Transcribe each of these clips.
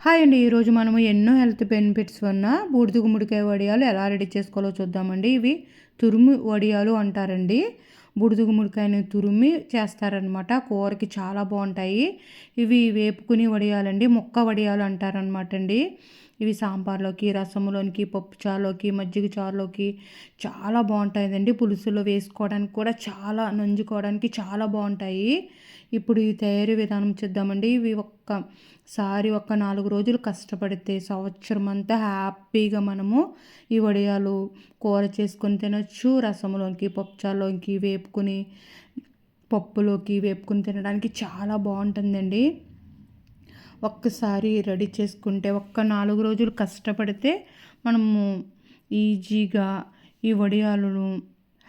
Hi అండి. ఈరోజు మనము ఎన్నో హెల్త్ బెనిఫిట్స్ ఉన్న బూడిద గుమ్మడికాయ వడియాలు ఎలా రెడీ చేసుకోవాలో చూద్దామండి. ఇవి తురుము వడియాలు అంటారండి. బూడిద గుమ్మడికాయని తురిమి చేస్తారనమాట కూరకి చాలా బాగుంటాయి. ఇవి వేపుకుని వడియాలండి. మొక్క వడియాలు అంటారనమాట అండి. ఇవి సాంబార్లోకి రసంలోనికి పప్పు చారులోకి మజ్జిగ చారులోకి చాలా బాగుంటాయండి. పులుసులో వేసుకోవడానికి కూడా చాలా నంజుకోవడానికి చాలా బాగుంటాయి. ఇప్పుడు ఈ తయారీ విధానం చూద్దామండి. ఇవి ఒక్కసారి ఒక నాలుగు రోజులు కష్టపడితే సంవత్సరం అంతా హ్యాపీగా మనము ఈ వడియాలు కూర చేసుకొని తినచ్చు. రసంలోకి పప్పుచారులోకి వేపుకొని పప్పులోకి వేపుకొని తినడానికి చాలా బాగుంటుందండి. ఒక్కసారి రెడీ చేసుకుంటే ఒక్క నాలుగు రోజులు కష్టపడితే మనము ఈజీగా ఈ వడియాలను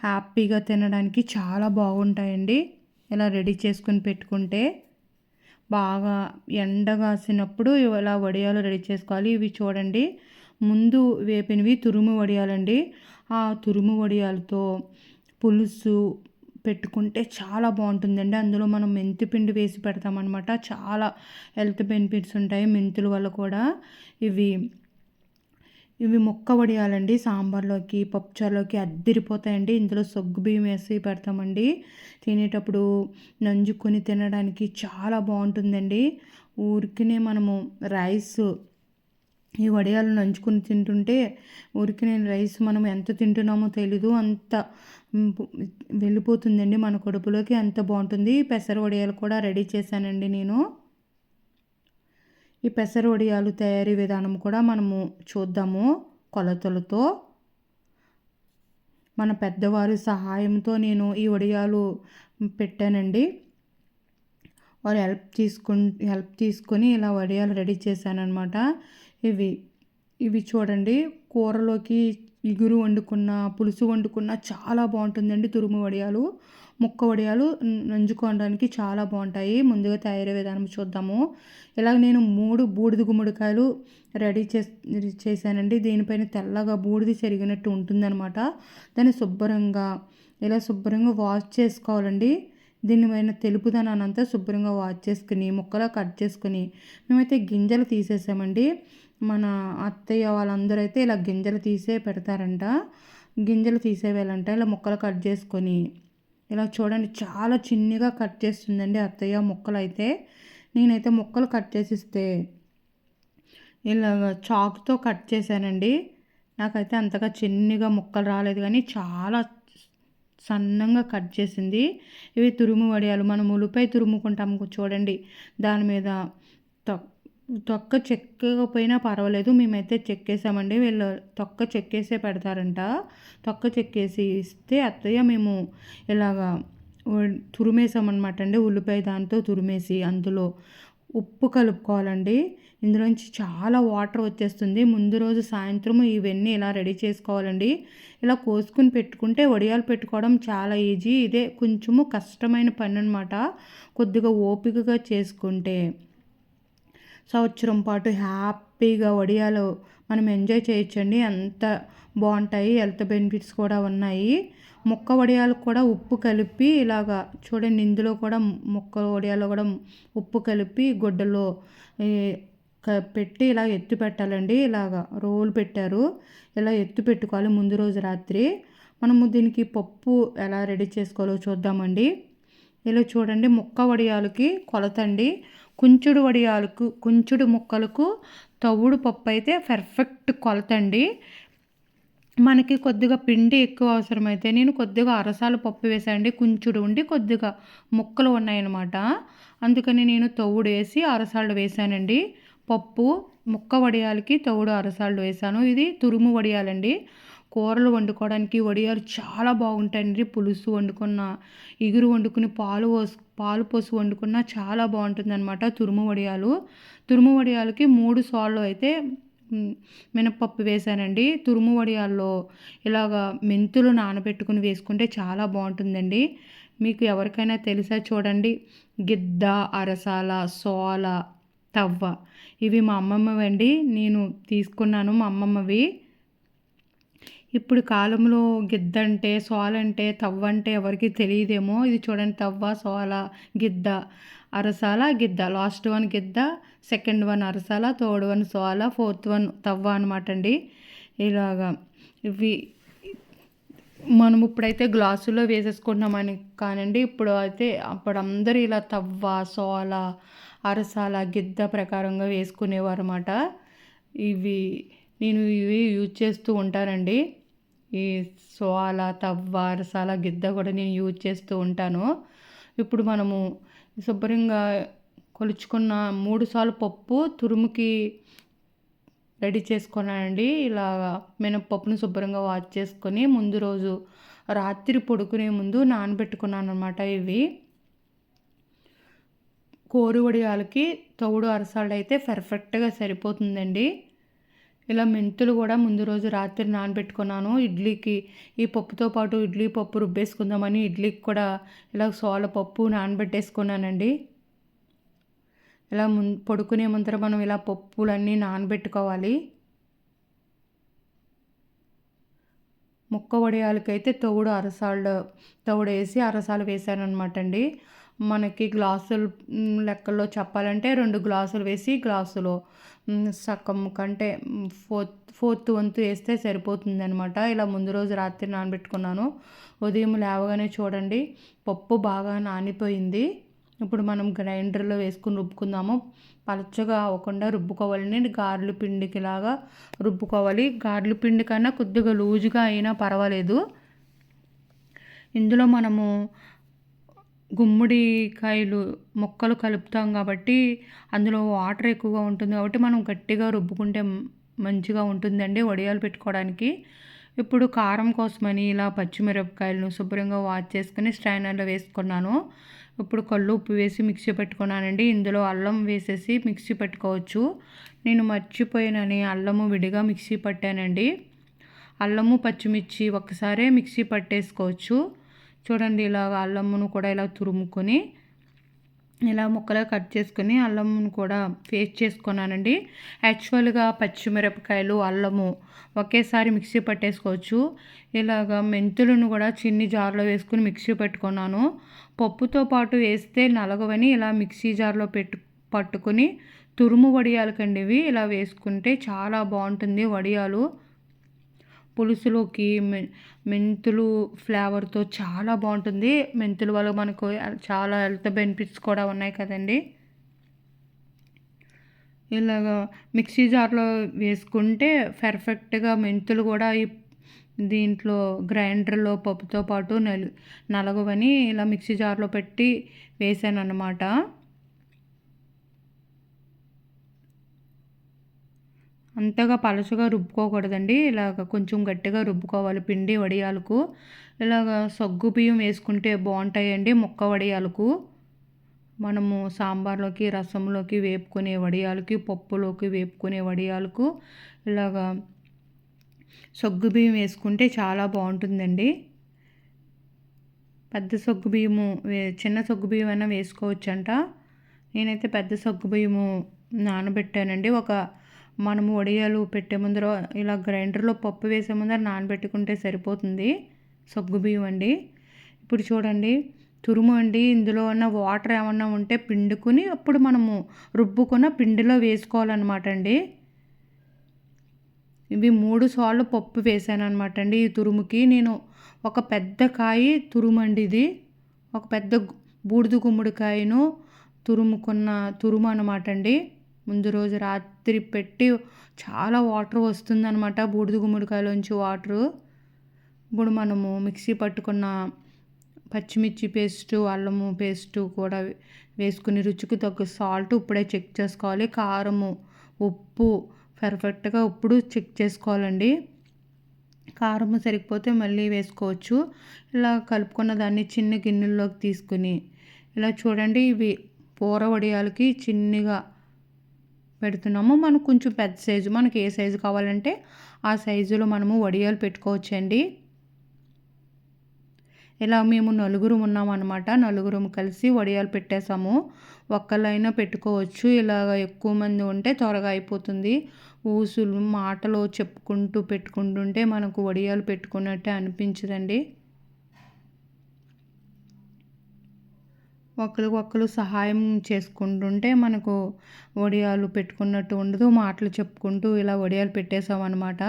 హ్యాపీగా తినడానికి చాలా బాగుంటాయండి. ఇలా రెడీ చేసుకుని పెట్టుకుంటే బాగా ఎండ కాసినప్పుడు ఇలా వడియాలు రెడీ చేసుకోవాలి. ఇవి చూడండి. ముందు వేపినవి తురుము వడియాలండి. ఆ తురుము వడియాలతో పులుసు పెట్టుకుంటే చాలా బాగుంటుందండి. అందులో మనం మెంతి పిండి వేసి పెడతామన్నమాట. చాలా హెల్త్ బెనిఫిట్స్ ఉంటాయి మెంతుల వల్ల కూడా. ఇవి ఇవి మొక్క వడియాలండి సాంబార్లోకి పప్పుచారులోకి అద్దిరిపోతాయండి. ఇందులో సొగ్గు బియ్యం వేసి పెడతామండి. తినేటప్పుడు నంజుకొని తినడానికి చాలా బాగుంటుందండి. ఊరికినే మనము రైస్ ఈ వడియాలు నంచుకుని తింటుంటే ఊరికి నేను రైస్ మనం ఎంత తింటున్నామో తెలీదు. అంత వెళ్ళిపోతుందండి మన కడుపులోకి అంత బాగుంటుంది. పెసర వడియాలు కూడా రెడీ చేశానండి నేను. ఈ పెసర వడియాలు తయారీ విధానం కూడా మనము చూద్దాము కొలతలతో. మన పెద్దవారి సహాయంతో నేను ఈ వడియాలు పెట్టానండి. వారు హెల్ప్ తీసుకు హెల్ప్ తీసుకొని ఇలా వడియాలు రెడీ చేశానమాట ఇవి ఇవి చూడండి. కూరలోకి ఇగురు వండుకున్న పులుసు వండుకున్న చాలా బాగుంటుందండి తురుము వడియాలు ముక్క వడియాలు నంజుకోవడానికి చాలా బాగుంటాయి. ముందుగా తయారీ విధానం చూద్దాము. ఇలాగ నేను మూడు బూడిద గుమ్మడికాయలు రెడీ చేసి చేశానండి. దీనిపైన తెల్లగా బూడిది చెరిగినట్టు ఉంటుందన్నమాట. దాన్ని శుభ్రంగా ఇలా శుభ్రంగా వాష్ చేసుకోవాలండి. దీనిపైన తెలుపుదనాన్ని అంతా శుభ్రంగా వాష్ చేసుకుని ముక్కలా కట్ చేసుకుని మేమైతే గింజలు తీసేసామండి. మన అత్తయ్య వాళ్ళందరూ అయితే ఇలా గింజలు తీసే పెడతారంట. గింజలు తీసేవేయాలంట ఇలా ముక్కలు కట్ చేసుకొని ఇలా చూడండి చాలా చిన్నగా కట్ చేస్తుందండి అత్తయ్య ముక్కలు అయితే నేనైతే ముక్కలు కట్ చేసిస్తే ఇలా చాకుతో కట్ చేశానండి. నాకైతే అంతగా చిన్నగా ముక్కలు రాలేదు కానీ చాలా సన్నంగా కట్ చేసింది. ఇవి తురుము వడియాలు మనం ఉల్లిపాయ తురుముకుంటాము చూడండి. దాని మీద తొక్క చెక్కకపోయినా పర్వాలేదు మేమైతే చెక్కేసామండి. వీళ్ళు తొక్క చెక్కేసే పెడతారంట. తొక్క చెక్కేసి ఇస్తే అత్తయ్య మేము ఇలాగా తురిమేసామన్నమాట అండి ఉల్లిపాయ దాంతో తురిమేసి అందులో ఉప్పు కలుపుకోవాలండి. ఇందులోంచి చాలా వాటర్ వచ్చేస్తుంది. ముందు రోజు సాయంత్రం ఇవన్నీ ఇలా రెడీ చేసుకోవాలండి. ఇలా కోసుకుని పెట్టుకుంటే వడియాలు పెట్టుకోవడం చాలా ఈజీ. ఇదే కొంచెము కష్టమైన పని అనమాట కొద్దిగా ఓపికగా చేసుకుంటే. సంవత్సరం పాటు హ్యాపీగా వడియాలు మనం ఎంజాయ్ చేయొచ్చండి. అంత బాగుంటాయి. హెల్త్ బెనిఫిట్స్ కూడా ఉన్నాయి. మొక్క వడియాలు కూడా ఉప్పు కలిపి ఇలాగా చూడండి. ఇందులో కూడా మొక్క వడియాలో కూడా ఉప్పు కలిపి గుడ్డలో పెట్టి ఇలా ఎత్తు పెట్టాలండి. ఇలాగా రోలు పెట్టారు. ఇలా ఎత్తు పెట్టుకోవాలి ముందు రోజు రాత్రి. మనము దీనికి పప్పు ఎలా రెడీ చేసుకోవాలో చూద్దామండి. ఇలా చూడండి. మొక్క వడియాలకి కొలతండి కుంచుడు వడియాలకు కుంచుడు ముక్కలకు తవుడు పప్పు అయితే పర్ఫెక్ట్ కొలతండి. మనకి కొద్దిగా పిండి ఎక్కువ అవసరమైతే నేను కొద్దిగా అరసాలు పప్పు వేసాండి కుంచుడు ఉండి కొద్దిగా ముక్కలు ఉన్నాయన్నమాట. అందుకని నేను తవుడు వేసి అరసాలు వేసానండి. పప్పు ముక్క వడియాలకి తవుడు అరసాలు వేసాను. ఇది తురుము వడియాలండి. కూరలు వండుకోవడానికి వడియాలు చాలా బాగుంటాయండి. పులుసు వండుకున్న ఇగురు వండుకుని పాలు పోసు పాలు పోసి వండుకున్న చాలా బాగుంటుంది అనమాట తురుము వడియాలు. తురుము వడియాలకి మూడు సార్లు అయితే మినప్పప్పు వేసానండి. తురుము వడియాల్లో ఇలాగా మెంతులు నానబెట్టుకుని వేసుకుంటే చాలా బాగుంటుందండి. మీకు ఎవరికైనా తెలిసా చూడండి. గిద్ద అరసాల సోల తవ్వ. ఇవి మా అమ్మమ్మవండి. నేను తీసుకున్నాను మా అమ్మమ్మవి. ఇప్పుడు కాలంలో గిద్ద అంటే సోల అంటే తవ్వ అంటే ఎవరికి తెలియదేమో. ఇది చూడండి తవ్వ సోల గిద్ద అరసాల గిద్ద. లాస్ట్ వన్ గిద్ద సెకండ్ వన్ అరసాల థర్డ్ వన్ సోల ఫోర్త్ వన్ తవ్వ అనమాట అండి. ఇలాగా ఇవి మనం ఇప్పుడైతే గ్లాసులో వేసేసుకుంటున్నామని కానండి ఇప్పుడు అయితే అప్పుడు అందరూ ఇలా తవ్వ సోల అరసాల గిద్ద ప్రకారంగా వేసుకునేవారు అనమాట ఇవి నేను ఇవి యూజ్ చేస్తూ ఉంటానండి. ఈ సోల తవ్వ అరసాల గిద్ద కూడా నేను యూజ్ చేస్తూ ఉంటాను. ఇప్పుడు మనము శుభ్రంగా కొలుచుకున్న మూడు సార్లు పప్పు తురుముకి రెడీ చేసుకున్నానండి. ఇలా మినప్పప్పును శుభ్రంగా వాష్ చేసుకొని ముందు రోజు రాత్రి పడుకునే ముందు నానబెట్టుకున్నాను అనమాట ఇవి. కోరి వడియాలకి తౌడు అరసాలు అయితే పర్ఫెక్ట్గా సరిపోతుందండి. ఇలా మెంతులు కూడా ముందు రోజు రాత్రి నానబెట్టుకున్నాను. ఇడ్లీకి ఈ పప్పుతో పాటు ఇడ్లీ పప్పు రుబ్బేసుకుందామని ఇడ్లీకి కూడా ఇలా సోల పప్పు నానబెట్టేసుకున్నానండి. ఇలా ముం పడుకునే ముందర మనం ఇలా పప్పులన్నీ నానబెట్టుకోవాలి. ముక్క వడియాలకైతే తవుడు అరసాలు తవుడు వేసి అరసాలు వేసాను అనమాట అండి మనకి గ్లాసులు లెక్కల్లో చెప్పాలంటే రెండు గ్లాసులు వేసి గ్లాసులో సగం కంటే ఫోర్త్ ఫోర్త్ వంతు వేస్తే సరిపోతుంది అనమాట ఇలా ముందు రోజు రాత్రి నానబెట్టుకున్నాను. ఉదయం లేవగానే చూడండి పప్పు బాగా నానిపోయింది. ఇప్పుడు మనం గ్రైండర్లో వేసుకుని రుబ్బుకుందాము. పలచగా అవ్వకుండా రుబ్బుకోవాలని గార్లు పిండికిలాగా రుబ్బుకోవాలి. గార్లు పిండి కన్నా కొద్దిగా లూజుగా అయినా పర్వాలేదు. ఇందులో మనము గుమ్మడికాయలు మొక్కలు కలుపుతాం కాబట్టి అందులో వాటర్ ఎక్కువగా ఉంటుంది కాబట్టి మనం గట్టిగా రుబ్బుకుంటే మంచిగా ఉంటుందండి వడియాలు పెట్టుకోవడానికి. ఇప్పుడు కారం కోసమని ఇలా పచ్చిమిరపకాయలను శుభ్రంగా వాష్ చేసుకుని స్ట్రైనర్లో వేసుకున్నాను. ఇప్పుడు కళ్ళు ఉప్పు వేసి మిక్సీ పెట్టుకున్నానండి. ఇందులో అల్లం వేసేసి మిక్సీ పెట్టుకోవచ్చు. నేను మర్చిపోయినని అల్లము విడిగా మిక్సీ పట్టానండి. అల్లము పచ్చిమిర్చి ఒక్కసారే మిక్సీ పట్టేసుకోవచ్చు. చూడండి ఇలాగ అల్లమును కూడా ఇలా తురుముకొని ఇలా ముక్కలు కట్ చేసుకొని అల్లమును కూడా పేస్ట్ చేసుకున్నానండి. యాక్చువల్గా పచ్చిమిరపకాయలు అల్లము ఒకేసారి మిక్సీ పట్టేసుకోవచ్చు. ఇలాగ మెంతులను కూడా చిన్ని జార్లో వేసుకుని మిక్సీ పెట్టుకున్నాను. పప్పుతో పాటు వేస్తే నలగవని ఇలా మిక్సీ జార్లో పెట్టు పట్టుకొని తురుము వడియాలు కండి ఇవి. ఇలా వేసుకుంటే చాలా బాగుంటుంది వడియాలు. పులుసులోకి మెంతులు ఫ్లేవర్తో చాలా బాగుంటుంది. మెంతుల వల్ల మనకు చాలా హెల్త్ బెనిఫిట్స్ కూడా ఉన్నాయి కదండి. ఇలాగ మిక్సీ జార్లో వేసుకుంటే పర్ఫెక్ట్గా మెంతులు కూడా ఈ దీంట్లో గ్రైండర్లో పప్పుతో పాటు నలు నలగవని ఇలా మిక్సీ జార్లో పెట్టి వేసాను అన్నమాట అంతగా పలచగా రుబ్బుకోకూడదండి. ఇలాగ కొంచెం గట్టిగా రుబ్బుకోవాలి. పిండి వడియాలకు. ఇలాగ సగ్గు బియ్యం వేసుకుంటే బాగుంటాయండి ముక్క వడియాలకు. మనము సాంబార్లోకి రసంలోకి వేపుకునే వడియాలకి పప్పులోకి వేపుకునే వడియాలకు ఇలాగా సగ్గు బియ్యం వేసుకుంటే చాలా బాగుంటుందండి. పెద్ద సగ్గు బియ్యము చిన్న సగ్గు బియ్యం అయినా వేసుకోవచ్చంట. నేనైతే పెద్ద సగ్గు బియ్యము నానబెట్టానండి. ఒక మనము వడియాలు పెట్టే ముందర ఇలా గ్రైండర్లో పప్పు వేసే ముందర నానబెట్టుకుంటే సరిపోతుంది. సగ్గు బియ్యం అండి. ఇప్పుడు చూడండి తురుము అండి. ఇందులో ఉన్న వాటర్ ఏమన్నా ఉంటే పిండుకుని అప్పుడు మనము రుబ్బుకున్న పిండిలో వేసుకోవాలన్నమాట అండి. ఇవి మూడు సార్లు పప్పు వేసాను అనమాట అండి ఈ తురుముకి. నేను ఒక పెద్ద కాయ తురుమండి ఇది. ఒక పెద్ద బూడిద గుమ్మడికాయను తురుముకున్న తురుము అనమాట అండి. ముందు రోజు రాత్రి పెట్టి చాలా వాటర్ వస్తుందనమాట బూడిద గుమ్మడికాయలోంచి వాటరు. ఇప్పుడు మనము మిక్సీ పట్టుకున్న పచ్చిమిర్చి పేస్టు అల్లము పేస్టు కూడా వేసుకుని రుచికి తగ్గ సాల్ట్ ఇప్పుడే చెక్ చేసుకోవాలి. కారము ఉప్పు పర్ఫెక్ట్గా ఇప్పుడు చెక్ చేసుకోవాలండి. కారం సరిపోతే మళ్ళీ వేసుకోవచ్చు. ఇలా కలుపుకున్న దాన్ని చిన్న గిన్నెల్లోకి తీసుకుని ఇలా చూడండి ఇవి పూర వడియాలకి చిన్నగా పెడుతున్నాము. మనకు కొంచెం పెద్ద సైజు మనకి ఏ సైజు కావాలంటే ఆ సైజులో మనము వడియాలు పెట్టుకోవచ్చండి. ఇలా మేము నలుగురు ఉన్నామన్నమాట. నలుగురం కలిసి వడియాలు పెట్టేసాము ఒక్కళ్ళైనా పెట్టుకోవచ్చు. ఇలాగ ఎక్కువ మంది ఉంటే త్వరగా అయిపోతుంది. ఊసులు మాటలు చెప్పుకుంటూ పెట్టుకుంటుంటే మనకు వడియాలు పెట్టుకున్నట్టే అనిపించదండి. ఒకరికి ఒకరు సహాయం చేసుకుంటుంటే మనకు వడియాలు పెట్టుకున్నట్టు ఉండదు మాటలు చెప్పుకుంటూ ఇలా వడియాలు పెట్టేసామన్నమాట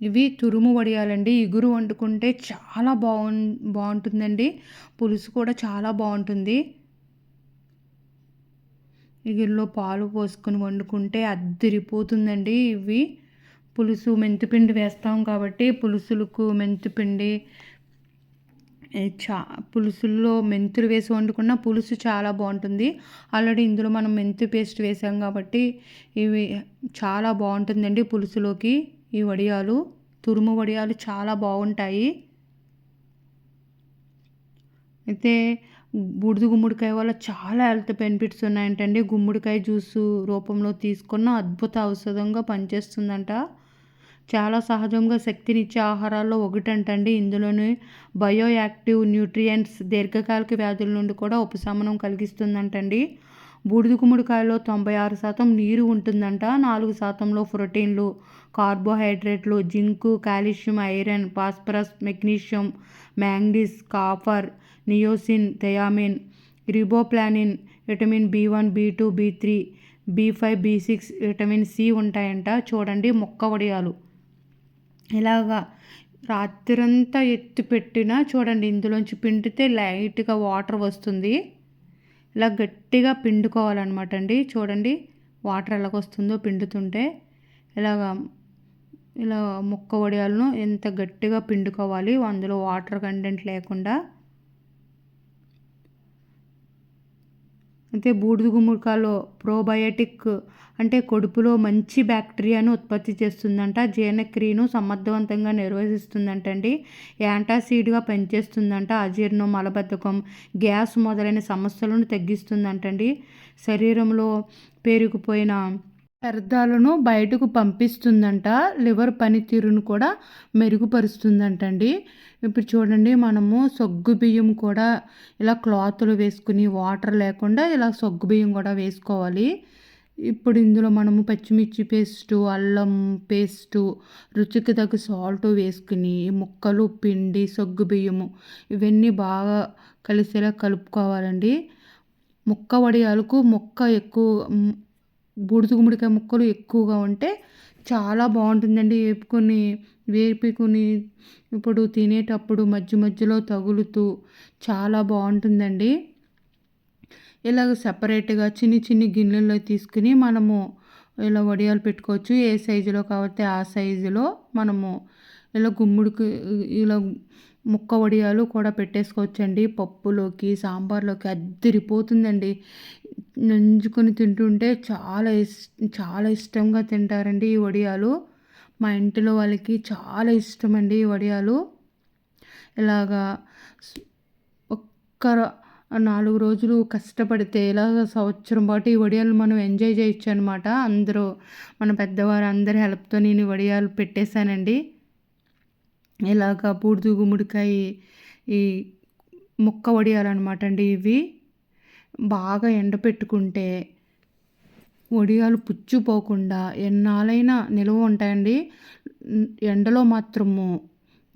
ఇవి తురుము వడియాలండి ఇగురు వండుకుంటే చాలా బాగు బాగుంటుందండి పులుసు కూడా చాలా బాగుంటుంది ఇగురులో పాలు పోసుకొని వండుకుంటే అద్దరిపోతుందండి ఇవి. పులుసు మెంతిపిండి వేస్తాం కాబట్టి పులుసులకు మెంతిపిండి చా పులుసుల్లో మెంతులు వేసి వండుకున్న పులుసు చాలా బాగుంటుంది. ఆల్రెడీ ఇందులో మనం మెంతు పేస్ట్ వేసాం కాబట్టి ఇవి చాలా బాగుంటుందండి పులుసులోకి. ఈ వడియాలు తురుము వడియాలు చాలా బాగుంటాయి. అయితే బూడిద గుమ్మడికాయ వల్ల చాలా హెల్త్ బెనిఫిట్స్ ఉన్నాయంటండి. గుమ్మడికాయ జ్యూసు రూపంలో తీసుకున్న అద్భుత ఔషధంగా పనిచేస్తుందంట. చాలా సహజంగా శక్తినిచ్చే ఆహారాల్లో ఒకటంటండి. ఇందులోని బయో యాక్టివ్ న్యూట్రియంట్స్ దీర్ఘకాలిక వ్యాధుల నుండి కూడా ఉపశమనం కలిగిస్తుందంటండి. బూడిద గుమ్మడికాయలో తొంభై ఆరు శాతం నీరు ఉంటుందంట. నాలుగు శాతంలో ప్రోటీన్లు కార్బోహైడ్రేట్లు zinc calcium iron phosphorus magnesium manganese copper niacin thiamine riboflavin vitamin B one B two B three B five B six vitamin C ఉంటాయంట. చూడండి మొక్క వడియాలు. ఇలాగా రాత్రంతా ఎత్తి పెట్టినా చూడండి ఇందులోంచి పిండితే లైట్గా వాటర్ వస్తుంది. ఇలా గట్టిగా పిండుకోవాలన్నమాట అండి చూడండి వాటర్ ఎలాగొస్తుందో పిండుతుంటే. ఇలాగా ఇలా ముక్క వడియాలను ఎంత గట్టిగా పిండుకోవాలి అందులో వాటర్ కంటెంట్ లేకుండా. అయితే బూడిద గుమ్మడికాయలో ప్రోబయోటిక్ అంటే కడుపులో మంచి బ్యాక్టీరియాను ఉత్పత్తి చేస్తుందంట. జీర్ణక్రియను సమర్థవంతంగా నిర్వహిస్తుందంటండి. యాంటాసిడ్గా పనిచేస్తుందంట. అజీర్ణం మలబద్ధకం గ్యాస్ మొదలైన సమస్యలను తగ్గిస్తుందంటండి. శరీరంలో పేరుకుపోయిన వ్యర్థాలను బయటకు పంపిస్తుందంట. లివర్ పనితీరును కూడా మెరుగుపరుస్తుందంటండి. ఇప్పుడు చూడండి మనము సొగ్గు బియ్యం కూడా ఇలా క్లాతులు వేసుకుని వాటర్ లేకుండా ఇలా సొగ్గు బియ్యం కూడా వేసుకోవాలి. ఇప్పుడు ఇందులో మనము పచ్చిమిర్చి పేస్టు అల్లం పేస్టు రుచికి తగ్గ సాల్ట్ వేసుకుని ముక్కలు పిండి సొగ్గు బియ్యము ఇవన్నీ బాగా కలిసేలా కలుపుకోవాలండి. ముక్క వడియాలకు ముక్క ఎక్కువ బూడిద గుమ్మడికాయ ముక్కలు ఎక్కువగా ఉంటే చాలా బాగుంటుందండి. వేపుకొని వేపుకొని ఇప్పుడు తినేటప్పుడు మధ్య మధ్యలో తగులుతూ చాలా బాగుంటుందండి. ఇలాగ సపరేట్గా చిన్ని చిన్ని గిన్నెల్లో తీసుకుని మనము ఇలా వడియాలు పెట్టుకోవచ్చు. ఏ సైజులో కాబట్టి ఆ సైజులో మనము ఇలా గుమ్ముడికి ఇలా ముక్క వడియాలు కూడా పెట్టేసుకోవచ్చండి. పప్పులోకి సాంబార్లోకి అద్దరిపోతుందండి. నంజుకొని తింటుంటే చాలా ఇష్ చాలా ఇష్టంగా తింటారండి ఈ వడియాలు. మా ఇంటిలో వాళ్ళకి చాలా ఇష్టం అండి ఈ వడియాలు. ఇలాగా ఒక్క నాలుగు రోజులు కష్టపడితే ఇలాగ సంవత్సరం పాటు ఈ వడియాలు మనం ఎంజాయ్ చేయొచ్చు అనమాట అందరూ మన పెద్దవారు అందరి హెల్ప్తో నేను వడియాలు పెట్టేశానండి. ఇలాగ బూడిద గుమ్మడికాయ ఈ ముక్క వడియాలన్నమాట అండి ఇవి. బాగా ఎండపెట్టుకుంటే వడియాలు పుచ్చిపోకుండా ఎన్నాళ్ళైనా నిల్వ ఉంటాయండి. ఎండలో మాత్రము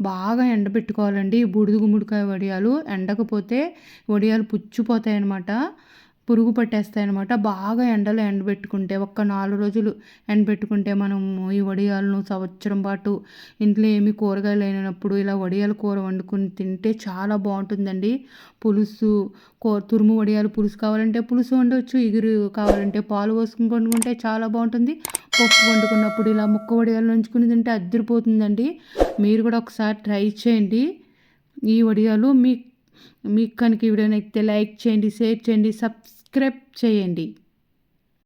బాగా ఎండబెట్టుకోవాలండి బూడిద గుమ్మడికాయ వడియాలు ఎండకపోతే వడియాలు పుచ్చిపోతాయి అన్నమాట పురుగు పట్టేస్తాయి అనమాట బాగా ఎండలో ఎండబెట్టుకుంటే ఒక్క నాలుగు రోజులు ఎండబెట్టుకుంటే మనం ఈ వడియాలను సంవత్సరం పాటు ఇంట్లో ఏమి కూరగాయలు లేనప్పుడు ఇలా వడియాల కూర వండుకుని తింటే చాలా బాగుంటుందండి. పులుసు కో తురుము వడియాలు పులుసు కావాలంటే పులుసు వండవచ్చు ఇగురు కావాలంటే పాలు పోసుకుని వండుకుంటే చాలా బాగుంటుంది. పప్పు వండుకున్నప్పుడు ఇలా ముక్క వడియాలు నంచుకుని తింటే అద్దరిపోతుందండి మీరు కూడా ఒకసారి ట్రై చేయండి ఈ వడియాలు. మీ మీకు కనుక ఈ వీడియో నచ్చితే లైక్ చేయండి షేర్ చేయండి సబ్స్క్రైబ్ చేయండి.